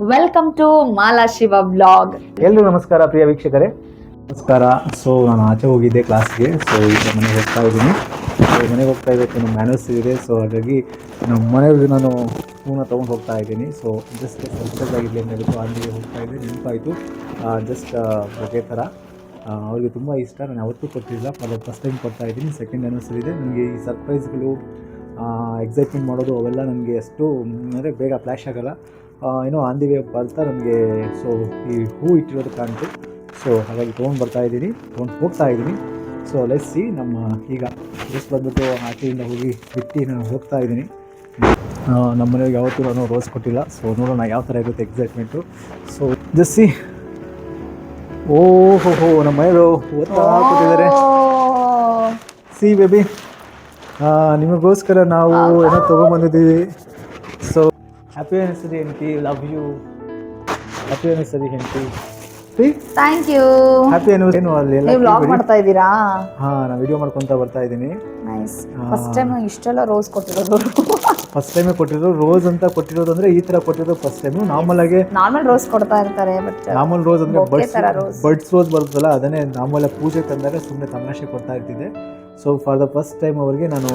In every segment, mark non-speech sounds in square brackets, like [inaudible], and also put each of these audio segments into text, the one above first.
Welcome to Mala Shiva blog ಎಲ್ಲರೂ ನಮಸ್ಕಾರ ಪ್ರಿಯ ವೀಕ್ಷಕರೇ. ನಮಸ್ಕಾರ. ಸೊ ನಾನು ಆಚೆ ಹೋಗಿದ್ದೆ ಕ್ಲಾಸ್ಗೆ ಸೊ ಈಗ ಮನೆಗೆ ಹೋಗ್ತಾ ಇದ್ದೀನಿ. ಸೊ ಮನೆಗೆ ಹೋಗ್ತಾ ಇದ್ದಕ್ಕೆ ನಮ್ಮ ಮ್ಯಾನರ್ಸ್ ಇದೆ. ಸೊ ಹಾಗಾಗಿ ನಮ್ಮ ಮನೆಯವ್ರಿಗೆ ನಾನು ಹೂನ ತೊಗೊಂಡು ಹೋಗ್ತಾ ಇದ್ದೀನಿ. ಸೊ ಜಸ್ಟ್ ಸಕ್ಸಸ್ ಆಗಿರಲಿ ಅಂತ ಅಲ್ಲಿಗೆ ಹೋಗ್ತಾ ಇದ್ದೆ. ನೆನಪಾಯಿತು. ಜಸ್ಟ್ ಬಗೆ ಥರ ಅವ್ರಿಗೆ ತುಂಬ ಇಷ್ಟ. ನಾನು ಯಾವತ್ತೂ ಕೊಟ್ಟಿಲ್ಲ. ಫಾರ್ ಫಸ್ಟ್ ಟೈಮ್ ಕೊಡ್ತಾ ಇದ್ದೀನಿ. ಸೆಕೆಂಡ್ ಆ್ಯನಿವರ್ಸರಿ ಇದೆ. ನನಗೆ ಈ ಸರ್ಪ್ರೈಸ್ಗಳು ಎಕ್ಸೈಟ್ಮೆಂಟ್ ಮಾಡೋದು ಅವೆಲ್ಲ ನನಗೆ ಅಷ್ಟು, ಅಂದರೆ ಬೇಗ ಫ್ಲ್ಯಾಶ್ ಆಗಲ್ಲ. ಏನೋ ಆನ್ ದಿ ವೇ ಬರ್ತಾ ನನಗೆ ಸೊ ಈ ಹೂ ಇಟ್ಟಿರೋದು ಕಾಣ್ತು. ಸೊ ಹಾಗಾಗಿ ತೊಗೊಂಡು ಬರ್ತಾ ಇದ್ದೀನಿ ತೊಗೊಂಡು ಹೋಗ್ತಾ ಇದ್ದೀನಿ. ಸೊ ಲೆಸ್ ಸಿ ನಮ್ಮ ಈಗ ಜಸ್ಟ್ ಬಂದ್ಬಿಟ್ಟು ಆಚೆಯಿಂದ ಹೋಗಿ ಬಿಟ್ಟು ನಾನು ಹೋಗ್ತಾ ಇದ್ದೀನಿ. ನಮ್ಮ ಮನೆಗೆ ಯಾವತ್ತೂ ನಾನು ರೋಸ್ ಕೊಟ್ಟಿಲ್ಲ. ಸೊ ನೋಡೋಣ ಯಾವ ಥರ ಇರುತ್ತೆ ಎಕ್ಸೈಟ್ಮೆಂಟು ಸೊ ಜಸ್ಸಿ ಓಹೋ ಹೋ ನಮ್ಮ ಮನೆಯವರು ಓದ್ತಾ ಕೊಟ್ಟಿದ್ದಾರೆ ಸಿ ಬೇಬಿ ನಿಮಗೋಸ್ಕರ ನಾವು ಏನೋ ತೊಗೊಂಬಂದಿದ್ದೀವಿ. ಹ್ಯಾಪಿ ಅನಿಸ್ತದೆ ಹೆಂಡತಿ ಲವ್ ಯು ಹ್ಯಾಪಿ ಅನಿಸ್ತದೆ ಹೆಂಡತಿ. ಥ್ಯಾಂಕ್ ಯು ಹ್ಯಾಪಿ ಅನ್ನೋ ಏನು ಅಲ್ಲಿ ಎಲ್ಲ ನೀವು ಮಾಡ್ತಾ ಇದ್ದೀರಾ? ಹಾ ನಾನು ವಿಡಿಯೋ ಮಾಡ್ಕೊಂತ ಬರ್ತಾ ಇದ್ದೀನಿ. ನೈಸ್ ಫಸ್ಟ್ ಟೈಮ್ ಇಷ್ಟೆಲ್ಲ ರೋಸ್ ಕೊಟ್ಟಿರೋದು. ಫಸ್ಟ್ ಟೈಮೇ ಕೊಟ್ಟಿರೋದು ರೋಸ್ ಅಂತ ಕೊಟ್ಟಿರೋದು ಅಂದ್ರೆ ಈ ತರ ಕೊಟ್ಟಿರೋದು ಫಸ್ಟ್ ಟೈಮ್ ನಾರ್ಮಲ್ ಆಗಿ ನಾರ್ಮಲ್ ರೋಸ್ ಕೊಡ್ತಾ ಇರ್ತಾರೆ ಬಟ್ ನಾರ್ಮಲ್ ರೋಸ್ ಅಂದ್ರೆ ಬಡ್ಸ್. ಬಡ್ಸ್ ರೋಸ್ ಬರುತ್ತಲ್ಲ ಅದನ್ನೇ ನಾರ್ಮಲ್ ಪೂಜೆ ತಂದಾಗ ಸುಮ್ಮನೆ ತಮಾಷೆ ಕೊಡ್ತಾ ಇರ್ತಿದ್ದೆ. So for the first time ಅವರಿಗೆ ನಾನು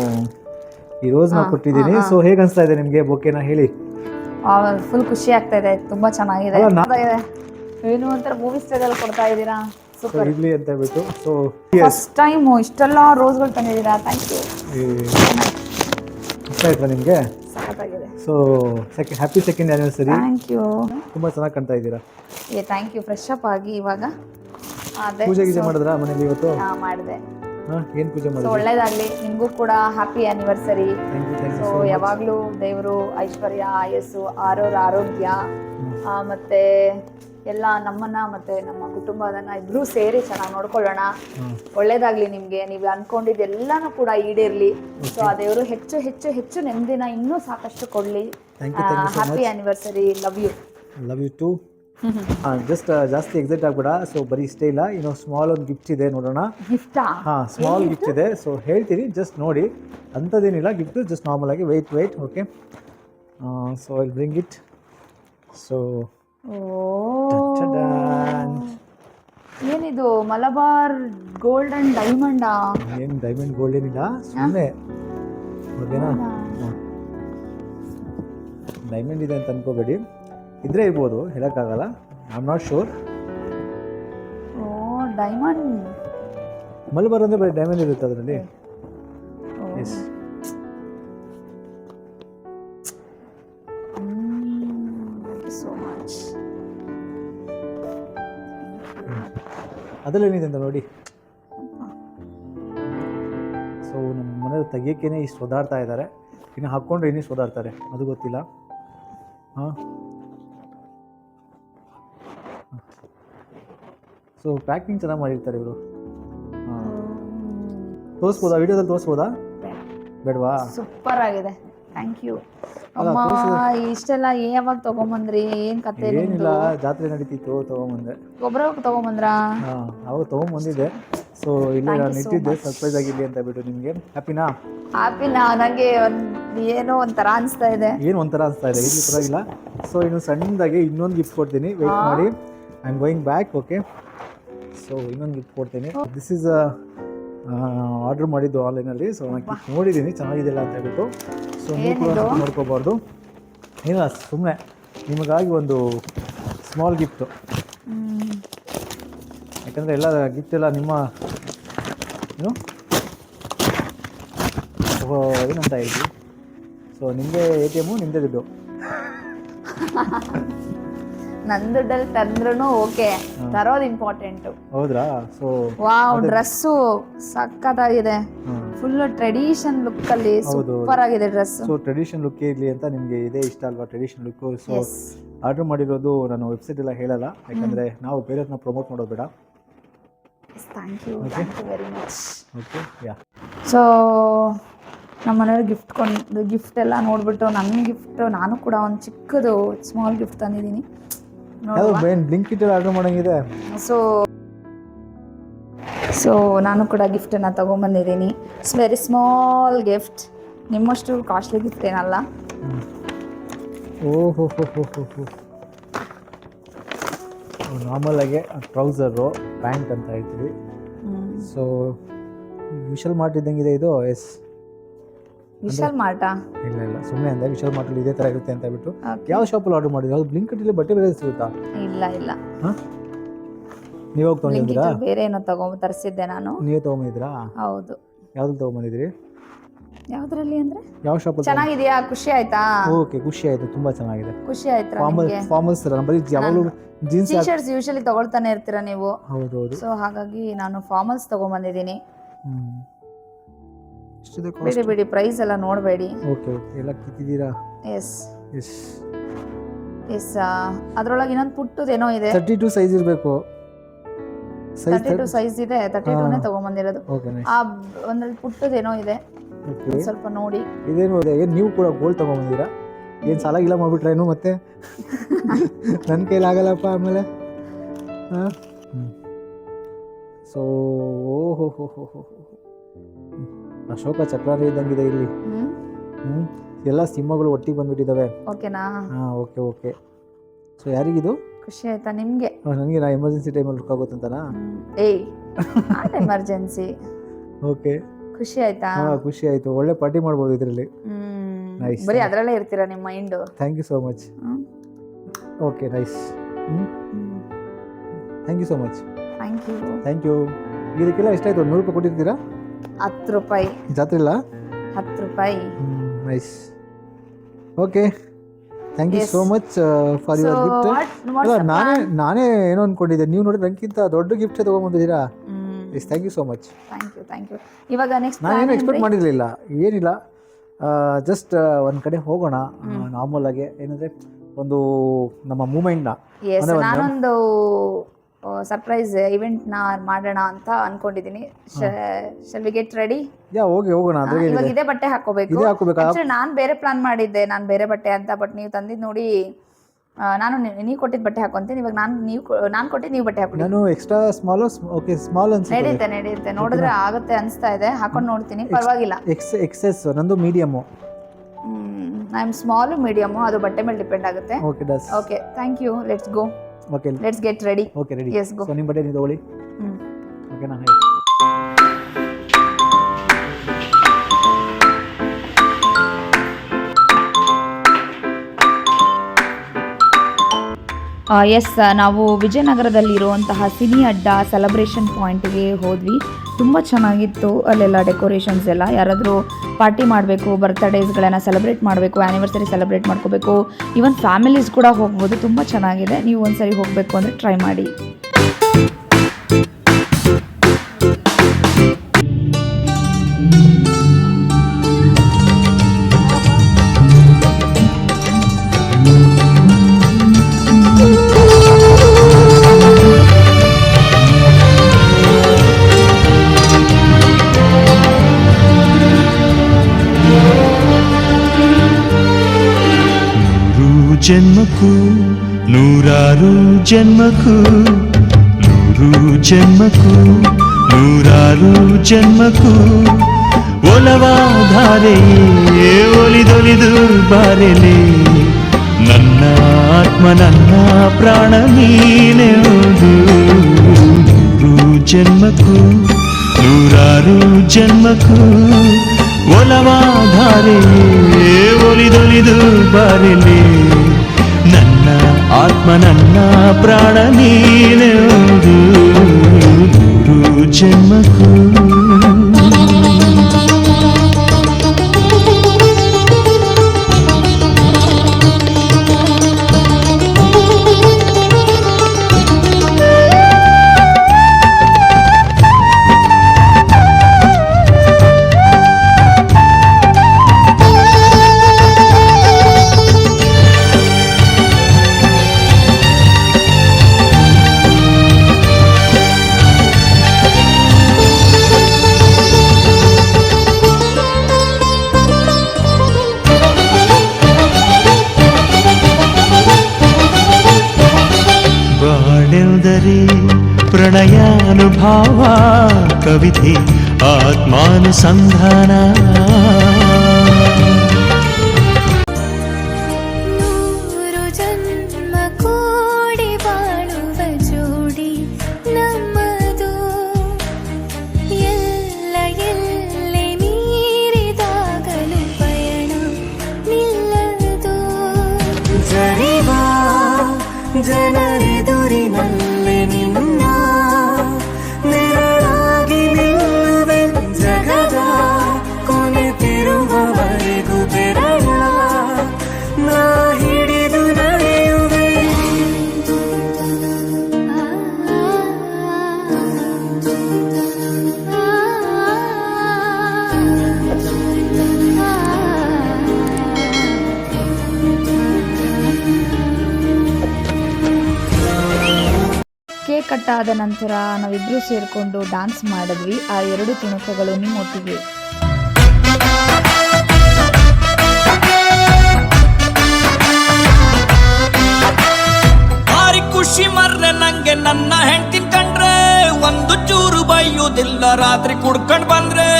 ಈ ರೋಸ್ನ ಕೊಟ್ಟಿದ್ದೀನಿ. ಸೊ ಹೇಗೆ ಅನಿಸ್ತಾ ಇದೆ ನಿಮಗೆ ಬೊಕೆನ ಹೇಳಿ? ಫುಲ್ ಖುಷಿ ಆಗ್ತಾ ಇದೆ ತುಂಬಾ ಚೆನ್ನಾಗಿದೆ. ಏನು ಒಂಥರ ಮೂವಿ ಸ್ಟೈಲ್ ಕೊಡ್ತಾ ಇದ್ದೀರಾ? ಸೂಪರ್ ಇರಲಿ ಅಂತ ಹೇಳ್ಬಿಟ್ಟು. ಸೊ ಫಸ್ಟ್ ಟೈಮ್ ಇಷ್ಟೆಲ್ಲ ರೋಸ್ಗಳು ತಂದಿದ್ದೀರಾ? ಥ್ಯಾಂಕ್ ಯು ಇಷ್ಟ ಆಯ್ತಾ ನಿಮಗೆ? ಸಖತ್ತಾಗಿದೆ. So second happy second anniversary thank you ತುಂಬ ಚೆನ್ನಾಗಿ ಕಾಣ್ತಾ ಇದ್ದೀರಾ? ಏ ಥ್ಯಾಂಕ್ ಯು ಫ್ರೆಶ್ ಅಪ್ ಆಗಿ ಇವಾಗ. ಪೂಜೆ ಗೀಜೆ ಮಾಡಿದ್ರಾ ಮನೇಲಿ ಇವತ್ತು? ಮಾಡಿದೆ. ಏನು ಪೂಜೆ ಸೊ ಒಳ್ಳೇದಾಗಲಿ. ನಿಮಗೂ ಕೂಡ ಹ್ಯಾಪಿ ಆನಿವರ್ಸರಿ ಸೊ ಯಾವಾಗಲೂ ದೇವರು ಐಶ್ವರ್ಯ ಆಯಸ್ಸು ಆರೋರ ಆರೋಗ್ಯ ಮತ್ತೆ ಎಲ್ಲ ನಮ್ಮನ್ನ ಮತ್ತೆ ನಮ್ಮ ಕುಟುಂಬದನ್ನ ಇಬ್ರು ಸೇರಿ ಚೆನ್ನಾಗಿ ನೋಡ್ಕೊಳ್ಳೋಣ. ಒಳ್ಳೇದಾಗ್ಲಿ ನಿಮ್ಗೆ. ನೀವು ಅನ್ಕೊಂಡಿದ್ದೆಲ್ಲಾನು ಕೂಡ ಈಡೇರ್ಲಿ. ಸೊ ಆ ದೇವರು ಹೆಚ್ಚು ಹೆಚ್ಚು ಹೆಚ್ಚು ನೆಮ್ಮದಿನ ಇನ್ನೂ ಸಾಕಷ್ಟು ಕೊಡ್ಲಿ. Happy anniversary love you love you too ಹಾಂ ಜಸ್ಟ್ ಜಾಸ್ತಿ ಎಕ್ಸೈಟ್ ಆಗ್ಬೇಡ. ಸೊ ಬರೀ ಇಷ್ಟೇ ಇಲ್ಲ. ಇನ್ನೂ ಸ್ಮಾಲ್ ಒಂದು ಗಿಫ್ಟ್ ಇದೆ ನೋಡೋಣ. ಗಿಫ್ಟಾ ಹಾಂ ಸ್ಮಾಲ್ ಗಿಫ್ಟ್ ಇದೆ. ಸೊ ಹೇಳ್ತೀನಿ. ಜಸ್ಟ್ ನೋಡಿ. ಅಂಥದ್ದೇನಿಲ್ಲ ಗಿಫ್ಟ್ ಜಸ್ಟ್ ನಾರ್ಮಲ್ ಆಗಿ. Wait wait okay so I bring it so. ಏನಿದು? ಮಲಬಾರ್ ಗೋಲ್ಡ್ ಅಂಡ್ ಡೈಮಂಡಾ ಏನು ಡೈಮಂಡ್ ಗೋಲ್ಡ್ ಏನಿಲ್ಲ. ಸುಮ್ಮನೆ ಓಕೆನಾ? ಡೈಮಂಡ್ ಇದೆ ಅಂತ ಅನ್ಕೋಬೇಡಿ. ಇದ್ರೆ ಇರ್ಬೋದು ಹೇಳೋಕ್ಕಾಗಲ್ಲ. I am not sure oh diamond Malabar ಅಂದರೆ ಬರೀ ಡೈಮಂಡ್ ಇರುತ್ತೆ ಅದರಲ್ಲಿ. ಎಸ್ ಅದರಲ್ಲೇನಿದೆ ಮಚ್ ಅದರಲ್ಲಿ ಏನಿದೆ ಅಂತ ನೋಡಿ. ಸೊ ನಮ್ಮ ಮನೆಯವ್ರು ತೆಗಿಯೋಕ್ಕೇನೆ ಇಷ್ಟು ಓದಾಡ್ತಾ ಇದ್ದಾರೆ. ಇನ್ನು ಹಾಕ್ಕೊಂಡ್ರೆ ಇನ್ನೂ ಓದಾಡ್ತಾರೆ ಅದು ಗೊತ್ತಿಲ್ಲ. ಹಾಂ? ಸೊ ಪ್ಯಾಕಿಂಗ್ ಚೆನ್ನಾಗಿ ಮಾಡಿರ್ತಾರೆ ಇವರು. ತೋರಿಸ್ಬೋದಾ? ವಿಡಿಯೋದಲ್ಲಿ ತೋರಿಸ್ಬೋದಾ? ಬೇಡವಾ? ಸೂಪರ್ ಆಗಿದೆ. ಥ್ಯಾಂಕ್ ಯು ಅಮ್ಮ ಇಷ್ಟೆಲ್ಲ ಯಾವಾಗ ತಗೊಂಬಂದ್ರಿ? ಏನ್ ಕತೆ ಏನಿಲ್ಲ ಜಾತ್ರೆ ನಡೀತಿತ್ತು ತೊಗೊಂಬಂದೆ. ಗೊಬ್ಬರ ತಗೊಂಬಂದ್ರಾ? ಅವಾಗ ತಗೊಂಬಂದಿದ್ದೆ. ಸೊ ಇಲ್ಲೇ ನಾನು ಇಟ್ಟಿದ್ದೆ ಸರ್ಪ್ರೈಸ್ ಆಗಿರಲಿ ಅಂತ ಬಿಟ್ಟು ನಿಮಗೆ. ಹ್ಯಾಪಿನಾ ಹ್ಯಾಪಿನಾ ನಂಗೆ ಒಂದ್ ಏನೋ ಒಂಥರ ಅನಿಸ್ತಾ ಇದೆ. ಏನು ಒಂಥರ ಅನಿಸ್ತಾ ಇದೆ ಇಲ್ಲಿ ಪರವಾಗಿಲ್ಲ. ಸೊ ಇನ್ನು ಸಣ್ಣದಾಗಿ ಇನ್ನೊಂದು ಗಿಫ್ಟ್ ಕೊಡ್ತೀನಿ. ವೆಯ್ಟ್ ಮಾಡಿ. I am going back okay so ಇನ್ನೊಂದು ಗಿಫ್ಟ್ ಕೊಡ್ತೀನಿ. ದಿಸ್ ಈಸ್ ಆರ್ಡರ್ ಮಾಡಿದ್ದು ಆನ್ಲೈನಲ್ಲಿ ಸೊ ನಾನು ಗಿಫ್ಟ್ ನೋಡಿದ್ದೀನಿ ಚೆನ್ನಾಗಿದೆಯಲ್ಲ ಅಂತ ಹೇಳ್ಬಿಟ್ಟು. ಸೊ ನೀವು ಕೂಡ? ನೋಡ್ಕೋಬಾರ್ದು. ಏನಿಲ್ಲ ಸುಮ್ಮನೆ ನಿಮಗಾಗಿ ಒಂದು ಸ್ಮಾಲ್ ಗಿಫ್ಟು. ಯಾಕಂದರೆ ಎಲ್ಲ ಗಿಫ್ಟ್ ಎಲ್ಲ ನಿಮ್ಮ ಏನು? ಏನಂತ ಹೇಳಿ ಸೊ ನಿಮ್ಮದೇ ಎ ಟಿ ಎಮ್ಮು ನಿಮ್ಮದೇ ದುಡ್ಡು. [laughs] ನನ್ ದುಡ್ಡಲ್ಲಿ ತಂದ್ರೂ ಓಕೆ ತರೋದು ಇಂಪಾರ್ಟೆಂಟ್ ಹೌದ್ರಾ? ಸೊ ವಾವ್ ಡ್ರೆಸ್ಸು ಸಕ್ಕತ್ತಾಗಿದೆ ಫುಲ್ ಟ್ರೆಡಿಷನ್ ಲುಕ್ ಅಲ್ಲಿ ಸೂಪರ್ ಆಗಿದೆ ಡ್ರೆಸ್ ಸೊ ಟ್ರೆಡಿಷನ್ ಲುಕ್ ಇರಲಿ ಅಂತ ನಿಮಗೆ ಇದೇ ಇಷ್ಟ ಅಲ್ವಾ ಟ್ರೆಡಿಷನ್ ಲುಕ್ ಸೊ ಆರ್ಡರ್ ಮಾಡಿರೋದು ನಾನು ವೆಬ್ಸೈಟ್ ಎಲ್ಲ ಹೇಳಲ್ಲ ಯಾಕಂದ್ರೆ ನಾವು ಬೇರೆಯವ್ರನ್ನ ಪ್ರಮೋಟ್ ಮಾಡೋದು ಬೇಡ. Thank you thank you very much okay ya so ನಮ್ಮ ಮನೆಯವ್ರು ಗಿಫ್ಟ್ ಕೊಂಡು ಗಿಫ್ಟ್ ಎಲ್ಲ ನೋಡ್ಬಿಟ್ಟು ನನ್ನ ಗಿಫ್ಟ್ ನಾನು ಕೂಡ ಒಂದು ಚಿಕ್ಕದು ಸ್ಮಾಲ್ ಗಿಫ್ಟ್ ತಂದಿದ್ದೀನಿ. ಯಾವುದು ಏನು ಬ್ಲಿಂಕಿಟ್ ಆರ್ಡರ್ ಮಾಡೋಂಗಿದೆ ಸೊ ಸೊ ನಾನು ಕೂಡ ಗಿಫ್ಟನ್ನು ತೊಗೊಂಬಂದಿದ್ದೀನಿ. ಇಟ್ಸ್ ವೆರಿ ಸ್ಮಾಲ್ ಗಿಫ್ಟ್ ನಿಮ್ಮಷ್ಟು ಕಾಸ್ಟ್ಲಿ ಗಿಫ್ಟ್ ಏನಲ್ಲ. ಓ ಹೋ ಹೋ ಹೋ ಹೋ ಹೋ. ನಾರ್ಮಲ್ ಆಗಿ ಟ್ರೌಸರು ಪ್ಯಾಂಟ್ ಅಂತ ಹೇಳ್ತೀವಿ. ಸೊ ವಿಶಲ್ ಮಾರ್ಟ್ ಇದ್ದಂಗಿದೆ ಇದು ಎಸ್ ವಿಶಾಲ್ ಮಾರ್ಟಾ? ಇಲ್ಲ ಇಲ್ಲ ಸುಮ್ಮನೆ ಅಂದ್ರೆ ವಿಶಾಲ್ ಮಾರ್ಟಲ್ಲಿ ಇದೇ ತರ ಇರುತ್ತೆ ಅಂತ ಬಿಟ್ಟು. ಯಾವ ಯಾವ ಅಲ್ಲಿ ಆರ್ಡರ್ ಮಾಡಿದ್ರು? ಯಾವ್ದು ಬ್ಲಿಂಕಟಲ್ಲಿ ಬಟ್ಟೆ ಬೇರೆ ಸಿಗುತ್ತಾ? ಇಲ್ಲ ಇಲ್ಲ. ನೀವು ಹೋಗಿ ತೊಗೊಂಡಿದ್ದೀರಾ? ಬೇರೆ ಏನೋ ತಗೊಂಡು ತರಿಸಿದ್ದೆ ನಾನು. ನೀವು ತಗೊಂಬಂದಿದ್ರಾ ಹೌದು. ಯಾವ್ದು ತೊಗೊಂಬಂದಿದ್ರಿ ಯಾವ್ದ್ರಲ್ಲಿ ಅಂದ್ರೆ? ಯಾವ ಶಾಪ್ ಚೆನ್ನಾಗಿದೆಯಾ? ಖುಷಿ ಆಯ್ತಾ? ಓಕೆ ಖುಷಿ ಆಯ್ತು ತುಂಬಾ ಚೆನ್ನಾಗಿದೆ. ಖುಷಿ ಆಯ್ತು ಫಾರ್ಮಲ್ ಫಾರ್ಮಲ್ಸ್ ಥರ ಬರೀ ಯಾವಾಗಲೂ ಜೀನ್ಸ್ ಟಿ ಶರ್ಟ್ಸ್ ಯೂಶಲಿ ತಗೊಳ್ತಾನೆ ಇರ್ತೀರಾ ನೀವು? ಹೌದು ಹೌದು ಸೊ ಹಾಗಾಗಿ ನಾನು ಫಾರ್ಮಲ್ಸ್ ತಗೊಂಬಂದಿದ್ದೀನಿ. ಹ್ಞೂ ಎಷ್ಟಿದೆ ಬಿಡಿ ಕಾಸ್ಟ್ ಬಿಡಿ ಪ್ರೈಸ್ ಎಲ್ಲ ನೋಡಬೇಡಿ. ಓಕೆ ಓಕೆ ಎಲ್ಲ ಕಿತ್ತಿದ್ದೀರಾ? ಎಸ್ ಎಸ್ ಎಸ್ ಅದರೊಳಗೆ ಇನ್ನೊಂದು ಪುಟ್ಟದೇನೋ ಇದೆ. ತರ್ಟಿ ಟು ಸೈಜ್ ಇರಬೇಕು ತರ್ಟಿ ಟು ಸೈಜ್ ಇದೆ. ತರ್ಟಿ ಟೂನೇ ಹಾ. ತಗೊಂಬಂದಿರೋದು. ಓಕೆ ಆ ಒಂದ್ರಲ್ಲಿ ಪುಟ್ಟದೇನೋ ಇದೆ. ಓಕೆ ಒಂದ್ ಸ್ವಲ್ಪ ನೋಡಿ. ಇದೇನು ಇದೆ ಏನು ನೀವು ಕೂಡ ಗೋಲ್ಡ್ ತೊಗೊಂಬಂದಿರಾ ಏನು ಸಾಲ ಮಾಡ್ಬಿಟ್ರೆ ಏನು ಮತ್ತೆ? [laughs] ನನ್ನ ಕೈಲಿ ಆಗಲ್ಲಪ್ಪ ಆಮೇಲೆ? ಹಾಂ? ಸೊ ಓಹೋ ಹೋ ಹೋ ಹೋ ಅಶೋಕ ಚಕ್ರಾರಿ ಇದ್ದಂಗಿದೆ ಇಲ್ಲಿ ಹ್ಞೂ ಎಲ್ಲ ಸಿಂಹಗಳು ಒಟ್ಟಿಗೆ ಬಂದ್ಬಿಟ್ಟಿದ್ದಾವೆ. ಓಕೆನಾ? ಹಾಂ ಓಕೆ ಓಕೆ. ಸೊ ಯಾರಿಗಿದು? ಖುಷಿ ಆಯ್ತಾ ನಿಮಗೆ? ನನಗೆ ನಾ ಎಮರ್ಜೆನ್ಸಿ ಟೈಮಲ್ಲಿ ವರ್ಕ್ ಆಗುತ್ತಂತನಾ. ಏಯ್ ಎಮರ್ಜೆನ್ಸಿ ಓಕೆ. ಖುಷಿ ಆಯ್ತಾ? ಹಾಂ ಖುಷಿ ಆಯಿತು. ಒಳ್ಳೆ ಪಾರ್ಟಿ ಮಾಡ್ಬೋದು ಇದರಲ್ಲಿ. Nice. ಬರೀ ಅದರಲ್ಲೇ ಇರ್ತೀರಾ ನಿಮ್ಮ mind thank you so much okay nice ಹ್ಞೂ thank you so much thank you thank you ಇದಕ್ಕೆಲ್ಲ ಎಷ್ಟಾಯ್ತು? ನೂರು ರೂಪಾಯಿ ಕೊಟ್ಟಿರ್ತೀರಾ? ಹತ್ತು ರೂಪಾಯಿ. ಜಾತ್ರೆ ಇಲ್ಲ? ಹತ್ತು ರೂಪಾಯಿ. Nice okay thank you. So much for your gift ಅಲ್ಲ ನಾನೇ ನಾನೇ ಏನೋ ಅನ್ಕೊಂಡಿದ್ದೆ. ನೀವು ನೋಡಿ ನನಗಿಂತ ದೊಡ್ಡ ಗಿಫ್ಟ್ ತೊಗೊಂಬಂದಿದ್ದೀರಾ ಹ್ಮ್. Yes thank you so much thank you thank you ಇವಾಗ ನೆಕ್ಸ್ಟ್ ನಾನೇನು ಎಕ್ಸ್ಪೆಕ್ಟ್ ಮಾಡಿರಲಿಲ್ಲ. ಏನಿಲ್ಲ. ಜಸ್ಟ್ ಒಂದು ಕಡೆ ಹೋಗೋಣ. ನಾರ್ಮಲ್ ಆಗಿ. ಏನಂದರೆ ಒಂದು ನಮ್ಮ ಮೂಮೆಂಟ್ನ. ನಾನೊಂದು ಸರ್ಪ್ರೈಸ್ ಇವೆಂಟ್ನ ಮಾಡೋಣ ಅಂತ ಅನ್ಕೊಂಡಿದ್ದೀನಿ shall we get ready ya ಹೋಗಿ ಹೋಗೋಣ ಅದ್ರಾಗೆ ಇವಾಗ ಇದೇ. ಬಟ್ಟೆ ಹಾಕೋಬೇಕು. ಇದೇ ಹಾಕೋಬೇಕಾ. ಆಕ್ಚುಲಿ ನಾನ್ ಬೇರೆ ಪ್ಲಾನ್ ಮಾಡಿದ್ದೆ ನಾನು ಬೇರೆ ಬಟ್ಟೆ ಅಂತ ಬಟ್ ನೀವು ತಂದಿದ್ ನೋಡಿ ಆ, ನಾನು ನೀವು ಕೊಟ್ಟಿದ್ ಬಟ್ಟೆ ಹಾಕೊಂತೀನಿ. ಇವಾಗ ನಾನು ನೀವು ನಾನು ಕೊಟ್ಟಿದ್ದು ನೀವು ಬಟ್ಟೆ ಹಾಕೊಂಡು ನಾನು ಎಕ್ಸ್ಟ್ರಾ ಸ್ಮಾಲ್ ಓಕೆ ಸ್ಮಾಲ್ ಅನ್ಸುತ್ತೆ. ನಡೆಯುತ್ತೆ ನಡೆಯುತ್ತೆ ನೋಡಿದ್ರೆ ಆಗುತ್ತೆ ಅನ್ಸ್ತಾ ಇದೆ. ಹಾಕೊಂಡು ನೋಡ್ತೀನಿ. ಪರವಾಗಿಲ್ಲ. ಎಕ್ಸ್ ಎಕ್ಸೆಸ್ ನಂದು medium I am small medium ಅದು ಬಟ್ಟೆ ಮೇಲೆ ಡಿಪೆಂಡ್ ಆಗುತ್ತೆ. Okay does okay thank you let's go okay let's get ready okay ready yes go so ನಿಮ್ಮ ಬಟ್ಟೆ ನೀವು ತಗೊಳ್ಳಿ ಓಕೆ ನಾನು ಹೇಳಿ ಎಸ್ ನಾವು ವಿಜಯನಗರದಲ್ಲಿ ಇರುವಂತಹ ಸಿನಿ ಅಡ್ಡ ಸೆಲೆಬ್ರೇಷನ್ ಪಾಯಿಂಟ್ಗೆ ಹೋದ್ವಿ. ತುಂಬ ಚೆನ್ನಾಗಿತ್ತು ಅಲ್ಲೆಲ್ಲ ಡೆಕೋರೇಷನ್ಸ್ ಎಲ್ಲ. ಯಾರಾದರೂ ಪಾರ್ಟಿ ಮಾಡಬೇಕು ಬರ್ತ್ಡೇಸ್ಗಳನ್ನು ಸೆಲೆಬ್ರೇಟ್ ಮಾಡಬೇಕು ಆ್ಯನಿವರ್ಸರಿ ಸೆಲೆಬ್ರೇಟ್ ಮಾಡ್ಕೋಬೇಕು. ಈವನ್ ಫ್ಯಾಮಿಲೀಸ್ ಕೂಡ ಹೋಗ್ಬೋದು, ತುಂಬ ಚೆನ್ನಾಗಿದೆ. ನೀವು ಒಂದ್ಸರಿ ಹೋಗಬೇಕು ಅಂದರೆ ಟ್ರೈ ಮಾಡಿ. ನೂರು ಜನ್ಮಕ್ಕೂ ನೂರಾರು ಜನ್ಮಕ್ಕೂ ನೂರು ಜನ್ಮಕ್ಕೂ ನೂರಾರು ಜನ್ಮಕ್ಕೂ ಒಲವಾಧಾರೆಯೇ ಒಲಿದೊಲಿದು ಬಾರೆಲೆ ನನ್ನ ಆತ್ಮ ನನ್ನ ಪ್ರಾಣ ನೀನೆವುದು ನೂರು ಜನ್ಮಕ್ಕೂ ನೂರಾರು ಜನ್ಮಕ್ಕೂ ಒಲವಾಧಾರೆಯೇ ಒಲಿದೊಲಿದು ಬಾರೆಲೆ ನನ್ನ ಆತ್ಮ ನನ್ನ ಪ್ರಾಣ ನೀನೆವುದು ನೂರು ಜನ್ಮಕ್ಕೂ ಪ್ರಣಯಾನುಭಾವ ಕವಿತೆ ಆತ್ಮಾನುಸಂಧಾನ ಕಟ್ಟಾದ ನಂತರ ನಾವಿಬ್ಬರು ಸೇರಿಕೊಂಡು ಡಾನ್ಸ್ ಮಾಡಿದ್ವಿ. ಆ ಎರಡು ತುಣುಕುಗಳು ನಿಮ್ಮೊಟ್ಟಿಗೆ. ಭಾರಿ ಖುಷಿ ಮರ್ರೆ ನಂಗೆ ನನ್ನ ಹೆಂಡತಿನ್ ಕಂಡ್ರೆ, ಒಂದು ಚೂರು ಬೈಯುವುದಿಲ್ಲ ರಾತ್ರಿ ಕುಡ್ಕೊಂಡು ಬಂದ್ರೆ.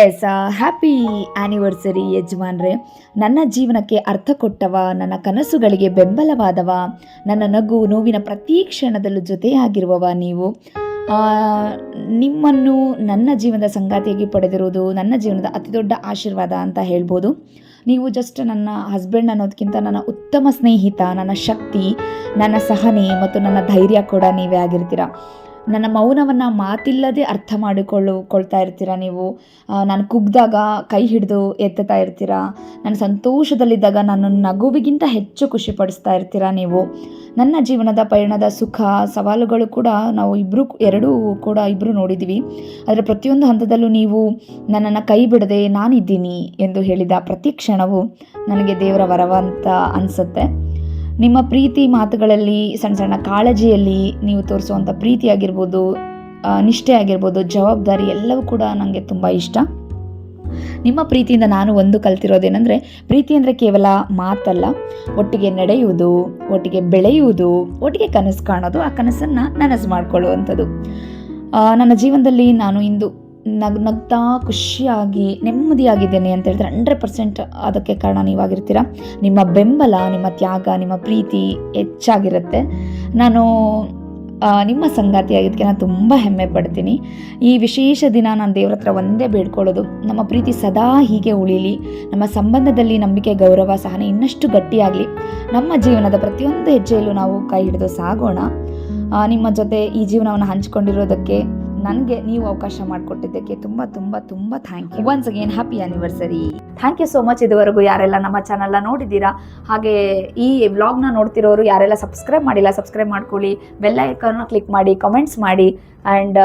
ಎಸ್ ಹ್ಯಾಪಿ ಆ್ಯನಿವರ್ಸರಿ ಯಜಮಾನ್ರೆ. ನನ್ನ ಜೀವನಕ್ಕೆ ಅರ್ಥ ಕೊಟ್ಟವ, ನನ್ನ ಕನಸುಗಳಿಗೆ ಬೆಂಬಲವಾದವ, ನನ್ನ ನಗು ನೋವಿನ ಪ್ರತಿ ಕ್ಷಣದಲ್ಲೂ ಜೊತೆಯಾಗಿರುವವ ನೀವು. ನಿಮ್ಮನ್ನು ನನ್ನ ಜೀವನದ ಸಂಗಾತಿಯಾಗಿ ಪಡೆದಿರುವುದು ನನ್ನ ಜೀವನದ ಅತಿದೊಡ್ಡ ಆಶೀರ್ವಾದ ಅಂತ ಹೇಳ್ಬೋದು. ನೀವು ಜಸ್ಟ್ ನನ್ನ ಹಸ್ಬೆಂಡ್ ಅನ್ನೋದಕ್ಕಿಂತ ನನ್ನ ಉತ್ತಮ ಸ್ನೇಹಿತ, ನನ್ನ ಶಕ್ತಿ, ನನ್ನ ಸಹನೆ ಮತ್ತು ನನ್ನ ಧೈರ್ಯ ಕೂಡ ನೀವೇ ಆಗಿರ್ತೀರ. ನನ್ನ ಮೌನವನ್ನು ಮಾತಿಲ್ಲದೆ ಅರ್ಥ ಮಾಡಿಕೊಳ್ಳುಕೊಳ್ತಾ ಇರ್ತೀರ ನೀವು? ನಾನು ಕುಗ್ದಾಗ ಕೈ ಹಿಡಿದು ಎತ್ತುತ್ತಾ ಇರ್ತೀರ? ನಾನು ಸಂತೋಷದಲ್ಲಿದ್ದಾಗ ನಾನು ನಗುವಿಗಿಂತ ಹೆಚ್ಚು ಖುಷಿಪಡಿಸ್ತಾ ಇರ್ತೀರ ನೀವು? ನನ್ನ ಜೀವನದ ಪಯಣದ ಸುಖ, ಸವಾಲುಗಳು ಕೂಡ ನಾವು ಇಬ್ಬರು ಎರಡೂ ಕೂಡ ಇಬ್ಬರು ನೋಡಿದ್ದೀವಿ ಅದರ ಪ್ರತಿಯೊಂದು ಹಂತದಲ್ಲೂ ನೀವು ನನ್ನನ್ನು ಕೈ ಬಿಡದೆ ನಾನಿದ್ದೀನಿ ಎಂದು ಹೇಳಿದ ಪ್ರತಿ ಕ್ಷಣವು ನನಗೆ ದೇವರ ವರವಂತ ಅನಿಸುತ್ತೆ. ನಿಮ್ಮ ಪ್ರೀತಿ ಮಾತುಗಳಲ್ಲಿ, ಸಣ್ಣ ಸಣ್ಣ ಕಾಳಜಿಯಲ್ಲಿ ನೀವು ತೋರಿಸುವಂಥ ಪ್ರೀತಿ ಆಗಿರ್ಬೋದು ನಿಷ್ಠೆ ಆಗಿರ್ಬೋದು, ಜವಾಬ್ದಾರಿ ಎಲ್ಲವೂ ಕೂಡ ನನಗೆ ತುಂಬ ಇಷ್ಟ. ನಿಮ್ಮ ಪ್ರೀತಿಯಿಂದ ನಾನು ಒಂದು ಕಲ್ತಿರೋದೇನೆಂದರೆ, ಪ್ರೀತಿ ಅಂದರೆ ಕೇವಲ ಮಾತಲ್ಲ, ಒಟ್ಟಿಗೆ ನಡೆಯುವುದು, ಒಟ್ಟಿಗೆ ಬೆಳೆಯುವುದು, ಒಟ್ಟಿಗೆ ಕನಸು ಕಾಣೋದು, ಆ ಕನಸನ್ನು ನನಸು ಮಾಡಿಕೊಳ್ಳುವಂಥದ್ದು. ನನ್ನ ಜೀವನದಲ್ಲಿ ನಾನು ಇಂದು ನಗ್ ನಗ್ತಾ ಖುಷಿಯಾಗಿ ನೆಮ್ಮದಿಯಾಗಿದ್ದೇನೆ ಅಂತ ಹೇಳಿದ್ರೆ ಹಂಡ್ರೆಡ್ ಪರ್ಸೆಂಟ್ ಅದಕ್ಕೆ ಕಾರಣ ನೀವಾಗಿರ್ತೀರ? ನಿಮ್ಮ ಬೆಂಬಲ, ನಿಮ್ಮ ತ್ಯಾಗ, ನಿಮ್ಮ ಪ್ರೀತಿ ಹೆಚ್ಚಾಗಿರುತ್ತೆ. ನಾನು ನಿಮ್ಮ ಸಂಗಾತಿಯಾಗಿದ್ದಕ್ಕೆ ನಾನು ತುಂಬ ಹೆಮ್ಮೆ ಪಡ್ತೀನಿ. ಈ ವಿಶೇಷ ದಿನ ನಾನು ದೇವ್ರ ಹತ್ರ ಒಂದೇ ಬೇಡ್ಕೊಳ್ಳೋದು. ನಮ್ಮ ಪ್ರೀತಿ ಸದಾ ಹೀಗೆ ಉಳಿಲಿ. ನಮ್ಮ ಸಂಬಂಧದಲ್ಲಿ ನಂಬಿಕೆ, ಗೌರವ ಸಹನೆ ಇನ್ನಷ್ಟು ಗಟ್ಟಿಯಾಗಲಿ. ನಮ್ಮ ಜೀವನದ ಪ್ರತಿಯೊಂದು ಹೆಜ್ಜೆಯಲ್ಲೂ ನಾವು ಕೈ ಹಿಡಿದು ಸಾಗೋಣ. ನಿಮ್ಮ ಜೊತೆ ಈ ಜೀವನವನ್ನು ಹಂಚಿಕೊಂಡಿರೋದಕ್ಕೆ ನನಗೆ ನೀವು ಅವಕಾಶ ಮಾಡಿಕೊಟ್ಟಿದ್ದಕ್ಕೆ ತುಂಬ ತುಂಬ ತುಂಬ thank you once again happy anniversary thank you so much ಇದುವರೆಗೂ ಯಾರೆಲ್ಲ ನಮ್ಮ ಚಾನಲ್ನ ನೋಡಿದ್ದೀರಾ? ಹಾಗೆ ಈ ವ್ಲಾಗ್ನ ನೋಡ್ತಿರೋರು ಯಾರೆಲ್ಲ ಸಬ್ಸ್ಕ್ರೈಬ್ ಮಾಡಿಲ್ಲ ಸಬ್ಸ್ಕ್ರೈಬ್ ಮಾಡ್ಕೊಳ್ಳಿ. ಬೆಲ್ ಐಕಾನ್ನ ಕ್ಲಿಕ್ ಮಾಡಿ ಕಮೆಂಟ್ಸ್ ಮಾಡಿ. ಆ್ಯಂಡ್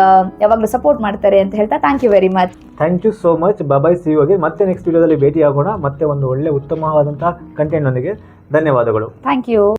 ಯಾವಾಗಲೂ ಸಪೋರ್ಟ್ ಮಾಡ್ತಾರೆ ಅಂತ ಹೇಳ್ತಾ thank you very much thank you so much bye bye see ಹೋಗಿ ಮತ್ತೆ ನೆಕ್ಸ್ಟ್ ವಿಡಿಯೋದಲ್ಲಿ ಭೇಟಿ ಆಗೋಣ ಮತ್ತೆ ಒಂದು ಒಳ್ಳೆ ಉತ್ತಮವಾದಂತಹ ಕಂಟೆಂಟ್ನೊಂದಿಗೆ ಧನ್ಯವಾದಗಳು. Thank you